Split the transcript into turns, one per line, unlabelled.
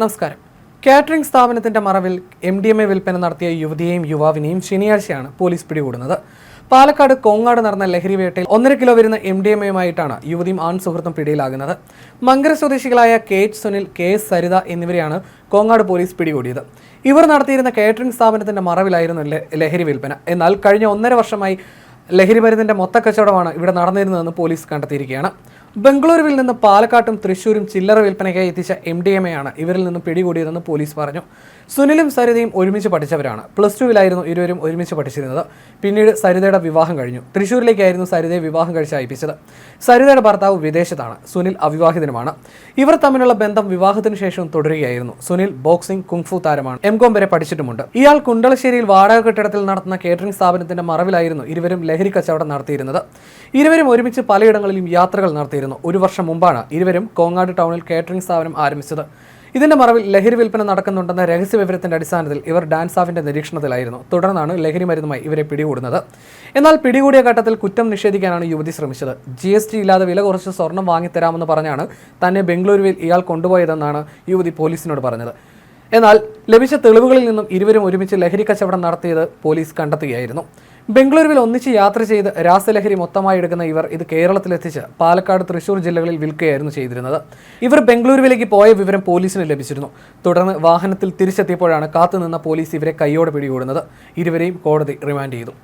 നമസ്കാരം. കാറ്ററിംഗ് സ്ഥാപനത്തിന്റെ മറവിൽ എം ഡി എം എ വിൽപ്പന നടത്തിയ യുവതിയെയും യുവാവിനെയും ശനിയാഴ്ചയാണ് പോലീസ് പിടികൂടുന്നത്. പാലക്കാട് കോങ്ങാട് നടന്ന ലഹരി വേട്ടയിൽ ഒന്നര കിലോ വരുന്ന എം ഡി എം എയുമായിട്ടാണ് യുവതിയും ആൺ സുഹൃത്തും പിടിയിലാകുന്നത്. മങ്കര സ്വദേശികളായ K H Sunil K S Saritha എന്നിവരെയാണ് കോങ്ങാട് പോലീസ് പിടികൂടിയത്. ഇവർ നടത്തിയിരുന്ന കാറ്ററിംഗ് സ്ഥാപനത്തിന്റെ മറവിലായിരുന്നു ലഹരി വിൽപ്പന. എന്നാൽ കഴിഞ്ഞ ഒന്നര വർഷമായി ലഹരി മരുന്നിന്റെ മൊത്തക്കച്ചവടമാണ് ഇവിടെ നടന്നിരുന്നതെന്ന് പോലീസ് കണ്ടെത്തിയിരിക്കുകയാണ്. ബംഗളൂരുവിൽ നിന്ന് പാലക്കാട്ടും തൃശൂരും ചില്ലറ വിൽപ്പനയ്ക്കായി എത്തിച്ച എം ഡി എം എ ആണ് ഇവരിൽ നിന്നും പിടികൂടിയതെന്ന് പോലീസ് പറഞ്ഞു. സുനിലും സരിതയും ഒരുമിച്ച് പഠിച്ചവരാണ്. പ്ലസ് ടുവിലായിരുന്നു ഇരുവരും ഒരുമിച്ച് പഠിച്ചിരുന്നത്. പിന്നീട് സരിതയുടെ വിവാഹം കഴിഞ്ഞു. തൃശ്ശൂരിലേക്കായിരുന്നു സരിതയെ വിവാഹം കഴിച്ച് അയപ്പിച്ചത്. സരിതയുടെ ഭർത്താവ് വിദേശത്താണ്. സുനിൽ അവിവാഹിതനുമാണ്. ഇവർ തമ്മിലുള്ള ബന്ധം വിവാഹത്തിന് ശേഷവും തുടരുകയായിരുന്നു. സുനിൽ ബോക്സിംഗ് കുങ്ഫു താരമാണ്. എം കോം വരെ പഠിച്ചിട്ടുമുണ്ട്. ഇയാൾ കുണ്ടളശ്ശേരിയിൽ വാടക കെട്ടിടത്തിൽ നടത്തുന്ന കേറ്ററിംഗ് സ്ഥാപനത്തിന്റെ മറവിലായിരുന്നു ഇരുവരും ലഹരി കച്ചവടം നടത്തിയിരുന്നത്. ഇരുവരും ഒരുമിച്ച് പലയിടങ്ങളിലും യാത്രകൾ നടത്തിയിരുന്നു. ഒരു വർഷം മുമ്പാണ് ഇരുവരും കോങ്ങാട് ടൗണിൽ കേറ്ററിംഗ് സ്ഥാപനം ആരംഭിച്ചത്. ഇതിന്റെ മറവിൽ ലഹരി വിൽപ്പന നടക്കുന്നുണ്ടെന്ന രഹസ്യ വിവരത്തിന്റെ അടിസ്ഥാനത്തിൽ ഇവർ ഡാൻസ് സ്റ്റാഫിന്റെ നിരീക്ഷണത്തിലായിരുന്നു. തുടർന്നാണ് ലഹരി മരുന്നുമായി ഇവരെ പിടികൂടുന്നത്. എന്നാൽ പിടികൂടിയ ഘട്ടത്തിൽ കുറ്റം നിഷേധിക്കാനാണ് യുവതി ശ്രമിച്ചത്. ജി എസ് ടി ഇല്ലാതെ വില കുറച്ച് സ്വർണം വാങ്ങിത്തരാമെന്ന് പറഞ്ഞാണ് തന്നെ ബംഗളൂരുവിൽ ഇയാൾ കൊണ്ടുപോയതെന്നാണ് യുവതി പോലീസിനോട് പറഞ്ഞത്. എന്നാൽ ലഭിച്ച തെളിവുകളിൽ നിന്നും ഇരുവരും ഒരുമിച്ച് ലഹരി കച്ചവടം നടത്തിയത് പോലീസ് കണ്ടെത്തുകയായിരുന്നു. ബംഗളൂരുവിൽ ഒന്നിച്ച് യാത്ര ചെയ്ത് രാസലഹരി മൊത്തമായി എടുക്കുന്ന ഇവർ ഇത് കേരളത്തിലെത്തിച്ച് പാലക്കാട് തൃശൂർ ജില്ലകളിൽ വിൽക്കുകയായിരുന്നു ചെയ്തിരുന്നത്. ഇവർ ബംഗളൂരുവിലേക്ക് പോയ വിവരം പോലീസിന് ലഭിച്ചിരുന്നു. തുടർന്ന് വാഹനത്തിൽ തിരിച്ചെത്തിയപ്പോഴാണ് കാത്തുനിന്ന പോലീസ് ഇവരെ കൈയോടെ പിടികൂടുന്നത്. ഇരുവരെയും കോടതി റിമാൻഡ് ചെയ്തു.